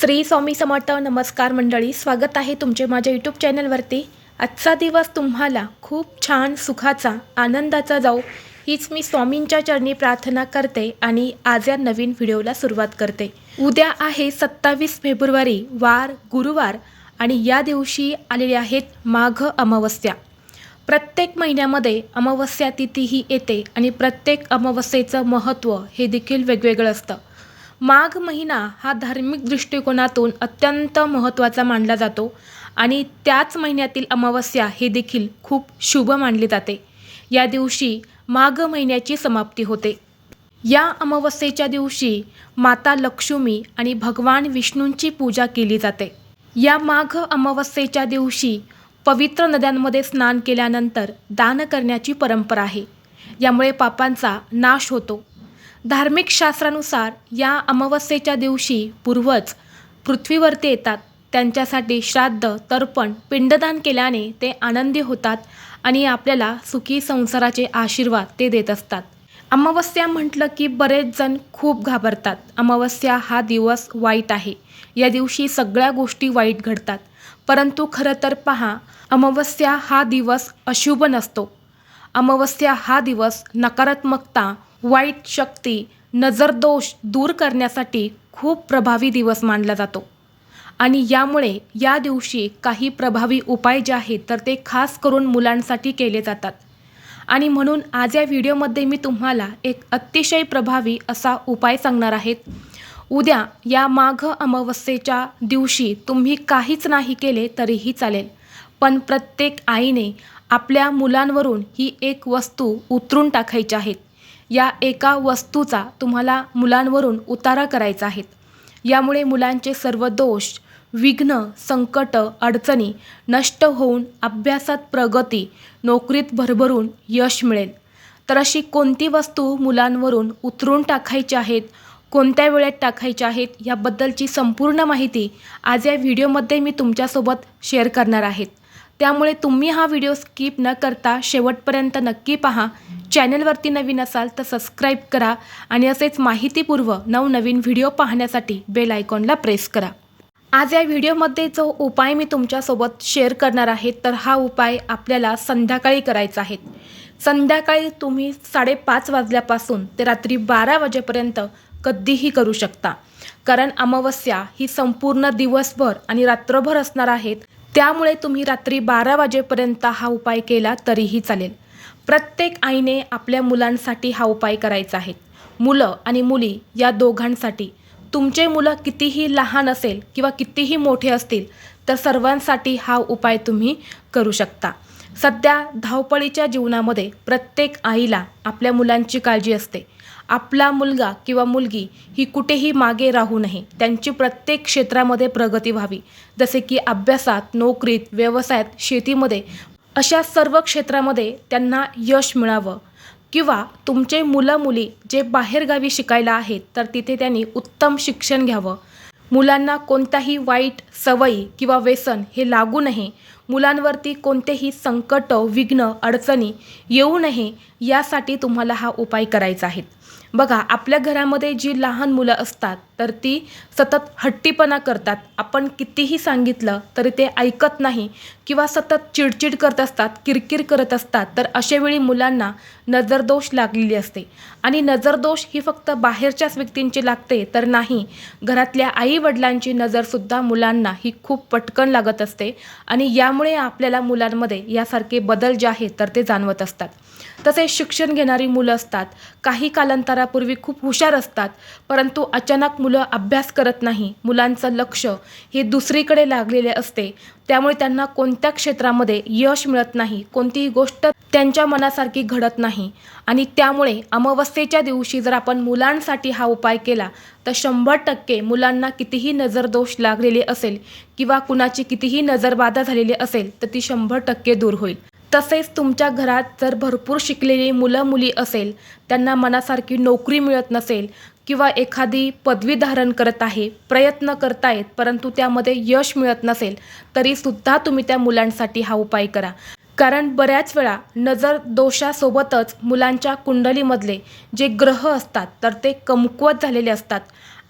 श्री स्वामी समर्थ नमस्कार मंडळी स्वागत आहे तुमचे माझ्या यूट्यूब चॅनलवरती आजचा दिवस तुम्हाला खूप छान सुखाचा आनंदाचा जाऊ हीच मी स्वामींच्या चरणी प्रार्थना करते आणि आज या नवीन व्हिडिओला सुरुवात करते. उद्या आहे सत्तावीस फेब्रुवारी वार गुरुवार आणि या दिवशी आलेले आहेत माघ अमावस्या. प्रत्येक महिन्यामध्ये अमावस्या तिथी ही येते आणि प्रत्येक अमावस्येचं महत्त्व हे देखील वेगवेगळं असतं. माघ महिना हा धार्मिक दृष्टिकोनातून अत्यंत महत्त्वाचा मानला जातो आणि त्याच महिन्यातील अमावस्या हे देखील खूप शुभ मानली जाते. या दिवशी माघ महिन्याची समाप्ती होते. या अमावस्येच्या दिवशी माता लक्ष्मी आणि भगवान विष्णूंची पूजा केली जाते. या माघ अमावस्येच्या दिवशी पवित्र नद्यांमध्ये स्नान केल्यानंतर दान करण्याची परंपरा आहे. यामुळे पापांचा नाश होतो. धार्मिक शास्त्रानुसार या अमावस्येच्या दिवशी पूर्वज पृथ्वीवरती येतात. त्यांच्यासाठी श्राद्ध तर्पण पिंडदान केल्याने ते आनंदी होतात आणि आपल्याला सुखी संसाराचे आशीर्वाद ते देत असतात. अमावस्या म्हटलं की बरेच जण खूप घाबरतात. अमावस्या हा दिवस वाईट आहे. या दिवशी सगळ्या गोष्टी वाईट घडतात. परंतु खरं तर पहा अमावस्या हा दिवस अशुभ नसतो. अमावस्या हा दिवस नकारात्मकता वाईट शक्ती नजरदोष दूर करण्यासाठी खूप प्रभावी दिवस मानला जातो. आणि यामुळे या दिवशी काही प्रभावी उपाय जे आहेत तर ते खास करून मुलांसाठी केले जातात. आणि म्हणून आज या व्हिडिओमध्ये मी तुम्हाला एक अतिशय प्रभावी असा उपाय सांगणार आहेत उद्या या माघ अमावस्येच्या दिवशी तुम्ही काहीच नाही केले तरीही चालेल. पण प्रत्येक आईने आपल्या मुलांवरून ही एक वस्तू उतरून टाकायची आहेत या एका वस्तूचा तुम्हाला मुलांवरून उतारा करायचा आहे. यामुळे मुलांचे सर्व दोष विघ्न संकट अडचणी नष्ट होऊन अभ्यासात प्रगती नोकरीत भरभरून यश मिळेल. तर अशी कोणती वस्तू मुलांवरून उतरून टाकायची आहेत कोणत्या वेळेत टाकायच्या आहेत याबद्दलची संपूर्ण माहिती आज या व्हिडिओमध्ये मी तुमच्यासोबत शेअर करणार आहेत त्यामुळे तुम्ही हा व्हिडिओ स्किप न करता शेवटपर्यंत नक्की पहा. चॅनलवरती नवीन असाल तर सबस्क्राईब करा आणि असेच माहितीपूर्व नवनवीन व्हिडिओ पाहण्यासाठी बेल आयकॉनला प्रेस करा. आज या व्हिडिओमध्ये जो उपाय मी तुमच्यासोबत शेअर करणार आहे तर हा उपाय आपल्याला संध्याकाळी करायचा आहे. संध्याकाळी तुम्ही साडेपाच वाजल्यापासून ते रात्री बारा वाजेपर्यंत कधीही करू शकता. कारण अमावस्या ही संपूर्ण दिवसभर आणि रात्रभर असणार आहेत. त्यामुळे तुम्ही रात्री बारा वाजेपर्यंत हा उपाय केला तरीही चालेल. प्रत्येक आईने आपल्या मुलांसाठी हा उपाय करायचा आहे. मुलं आणि मुली या दोघांसाठी. तुमचे मुलं कितीही लहान असेल किंवा कितीही मोठे असतील तर सर्वांसाठी हा उपाय तुम्ही करू शकता. सध्या धावपळीच्या जीवनामध्ये प्रत्येक आईला आपल्या मुलांची काळजी असते. आपला मुलगा किंवा मुलगी ही कुठेही मागे राहू नये. त्यांची प्रत्येक क्षेत्रामध्ये प्रगती व्हावी. जसे की अभ्यासात नोकरीत व्यवसायात शेतीमध्ये अशा सर्व क्षेत्रामध्ये त्यांना यश मिळावं. किंवा तुमचे मुलं मुली जे बाहेरगावी शिकायला आहेत तर तिथे त्यांनी उत्तम शिक्षण घ्यावं. मुलांना कोणत्याही वाईट सवयी किंवा व्यसन हे लागू नये. मुलांवरती कोणतेही संकट विघ्न अडचणी येऊ नये यासाठी तुम्हाला हा उपाय करायचा आहे. बघा आपल्या घरामध्ये जी लहान मुलं असतात तर ती सतत हट्टीपणा करतात. आपण कितीही सांगितलं तरी ते ऐकत नाही किंवा सतत चिडचिड करत असतात किरकिर करत असतात तर अशावेळी मुलांना नजरदोष लागलेली असते. आणि नजरदोष ही फक्त बाहेरच्याच व्यक्तींची लागते तर नाही. घरातल्या आई वडिलांची नजरसुद्धा मुलांना ही खूप पटकन लागत असते. आणि त्यामुळे आपल्याला मुलांमध्ये यासारखे बदल जे आहेत तर ते जाणवत असतात. तसेच शिक्षण घेणारी मुलं असतात. काही कालांतरापूर्वी खूप हुशार असतात परंतु अचानक मुलं अभ्यास करत नाही. मुलांचं लक्ष हे दुसरीकडे लागलेले असते. त्यामुळे त्यांना कोणत्या क्षेत्रामध्ये यश मिळत नाही कोणतीही गोष्ट त्यांच्या मनासारखी घडत नाही. आणि त्यामुळे अमावस्येच्या दिवशी जर आपण मुलांसाठी हा उपाय केला तर शंभर टक्के मुलांना कितीही नजरदोष लागलेले असेल किंवा कुणाची कितीही नजरबाधा झालेली असेल तर ती शंभर टक्के दूर होईल. तसेच तुमच्या घरात जर भरपूर शिकलेली मुलं मुली असेल त्यांना मनासारखी नोकरी मिळत नसेल किंवा एखादी पदवी धारण करत आहे प्रयत्न करतायत परंतु त्यामध्ये यश मिळत नसेल तरीसुद्धा तुम्ही त्या मुलांसाठी हा उपाय करा. कारण बऱ्याच वेळा नजर दोषासोबतच मुलांच्या कुंडलीमधले जे ग्रह असतात तर ते कमकुवत झालेले असतात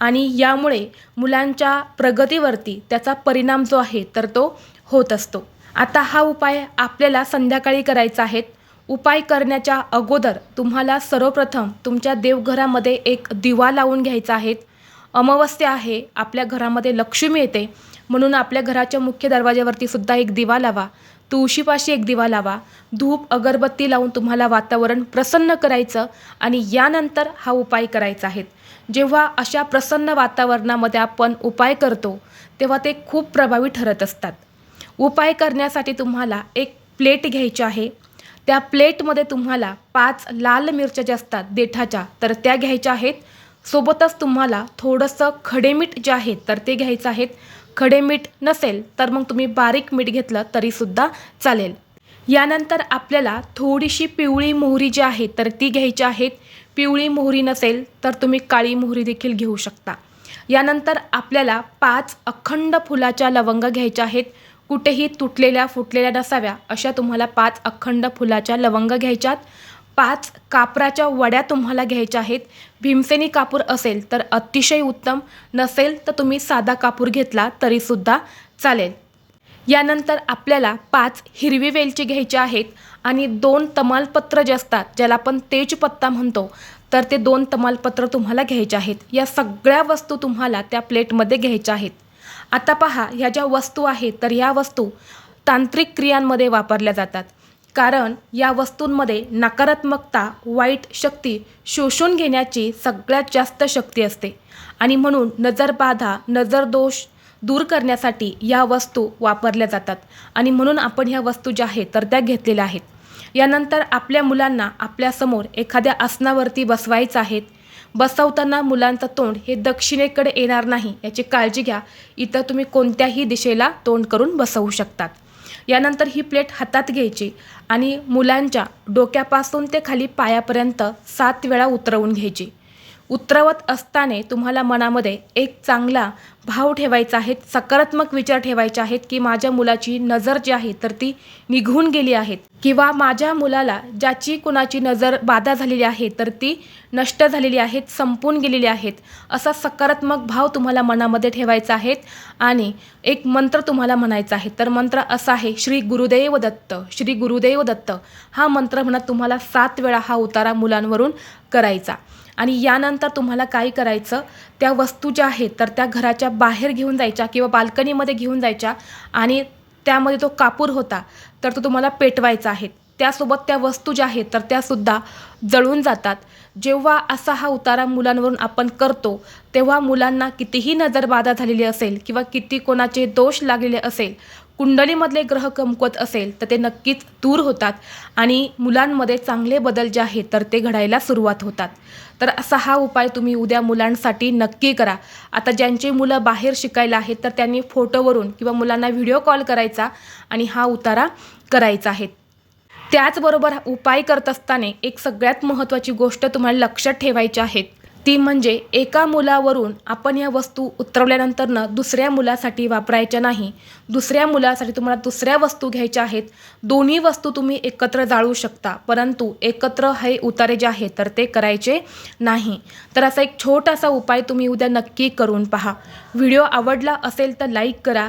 आणि यामुळे मुलांच्या प्रगतीवरती त्याचा परिणाम जो आहे तर तो होत असतो. आता हा उपाय आपल्याला संध्याकाळी करायचा आहे. उपाय करण्याच्या अगोदर तुम्हाला सर्वप्रथम तुमच्या देवघरामध्ये एक दिवा लावून घ्यायचा आहे. अमावस्या आहे आपल्या घरामध्ये लक्ष्मी येते. म्हणून आपल्या घराच्या मुख्य दरवाज्यावरती सुद्धा एक दिवा लावा. तुळशीपाशी एक दिवा लावा. धूप अगरबत्ती लावून तुम्हाला वातावरण प्रसन्न करायचं आणि यानंतर हा उपाय करायचा आहे. जेव्हा अशा प्रसन्न वातावरणामध्ये आपण उपाय करतो तेव्हा ते खूप प्रभावी ठरत असतात. उपाय करण्यासाठी तुम्हाला एक प्लेट घ्यायची आहे. त्या प्लेटमध्ये तुम्हाला पाच लाल मिरच्या ज्या असतात देठाच्या तर त्या घ्यायच्या आहेत. सोबतच तुम्हाला थोडंसं खडे मीठ जे आहे तर ते घ्यायचं आहेत. खडे मीठ नसेल तर मग तुम्ही बारीक मीठ घेतलं तरीसुद्धा चालेल. यानंतर आपल्याला थोडीशी पिवळी मोहरी जी आहे तर ती घ्यायची आहेत. पिवळी मोहरी नसेल तर तुम्ही काळी मोहरी देखील घेऊ शकता. यानंतर आपल्याला पाच अखंड फुलाच्या लवंगा घ्यायच्या आहेत. कुठेही तुटलेल्या फुटलेल्या नसाव्या अशा तुम्हाला पाच अखंड फुलाच्या लवंग घ्यायच्यात. पाच कापराच्या वड्या तुम्हाला घ्यायच्या आहेत. भीमसेनी कापूर असेल तर अतिशय उत्तम. नसेल तर तुम्ही साधा कापूर घेतला तरीसुद्धा चालेल. यानंतर आपल्याला पाच हिरवी वेलची घ्यायची आहेत आणि दोन तमालपत्र जे असतात ज्याला आपण तेजपत्ता म्हणतो तर ते दोन तमालपत्र तुम्हाला घ्यायचे आहेत. या सगळ्या वस्तू तुम्हाला त्या प्लेटमध्ये घ्यायच्या आहेत. आता पहा ह्या ज्या वस्तू आहेत तर ह्या वस्तू तांत्रिक क्रियांमध्ये वापरल्या जातात. कारण या वस्तूंमध्ये नकारात्मकता वाईट शक्ती शोषून घेण्याची सगळ्यात जास्त शक्ती असते. आणि म्हणून नजरबाधा नजरदोष दूर करण्यासाठी या वस्तू वापरल्या जातात. आणि म्हणून आपण ह्या वस्तू ज्या आहेत तर त्या घेतलेल्या आहेत. यानंतर आपल्या मुलांना आपल्यासमोर एखाद्या आसनावरती बसवायचं आहेत बसवताना मुलांचं तोंड हे दक्षिणेकडे येणार नाही याची काळजी घ्या. इतर तुम्ही कोणत्याही दिशेला तोंड करून बसवू शकतात. यानंतर ही प्लेट हातात घ्यायची आणि मुलांच्या डोक्यापासून ते खाली पायापर्यंत सात वेळा उतरवून घ्यायची. उतरवत असताना तुम्हाला मनामध्ये एक चांगला भाव ठेवायचा आहे सकारात्मक विचार ठेवायचे आहेत की माझ्या मुलाची नजर जी आहे तर ती निघून गेली आहेत किंवा माझ्या मुलाला ज्याची कुणाची नजर बाधा झालेली आहे तर ती नष्ट झालेली आहेत संपून गेलेली आहेत असा सकारात्मक भाव तुम्हाला मनामध्ये ठेवायचा आहे आणि एक मंत्र तुम्हाला म्हणायचा आहे. तर मंत्र असा आहे श्री गुरुदेव दत्त श्री गुरुदेव दत्त. हा मंत्र म्हणत तुम्हाला सात वेळा हा उतारा मुलांवरून करायचा. आणि यानंतर तुम्हाला काय करायचं? त्या वस्तू ज्या आहेत तर त्या घराच्या बाहेर घेऊन जायच्या किंवा बाल्कनीमध्ये घेऊन जायच्या आणि त्यामध्ये तो कापूर होता तर तो तुम्हाला पेटवायचा आहे. त्यासोबत त्या वस्तू ज्या आहेत तर त्यासुद्धा जळून जातात. जेव्हा असा हा उतारा मुलांवरून आपण करतो तेव्हा मुलांना कितीही नजरबाधा झालेली असेल किंवा किती कोणाचे दोष लागलेले असेल कुंडलीमधले ग्रह कमकुवत असेल तर ते नक्कीच दूर होतात आणि मुलांमध्ये चांगले बदल जे आहेत तर ते घडायला सुरुवात होतात. तर असा हा उपाय तुम्ही उद्या मुलांसाठी नक्की करा. आता ज्यांची मुलं बाहेर शिकायला आहेत तर त्यांनी फोटोवरून किंवा मुलांना व्हिडिओ कॉल करायचा आणि हा उतारा करायचा आहे. त्याचबरोबर उपाय करत असताना एक सगळ्यात महत्त्वाची गोष्ट तुम्हाला लक्षात ठेवायची आहे. ती म्हणजे एका मुलावरून आपण या वस्तू उतरवल्यानंतरनं दुसऱ्या मुलासाठी वापरायच्या नाही. दुसऱ्या मुलासाठी तुम्हाला दुसऱ्या वस्तू घ्यायच्या आहेत. दोन्ही वस्तू तुम्ही एकत्र जाळू शकता परंतु एकत्र हे उतारे जे आहे तर ते करायचे नाही. तर असा एक छोटासा उपाय तुम्ही उद्या नक्की करून पहा. व्हिडिओ आवडला असेल तर लाईक करा.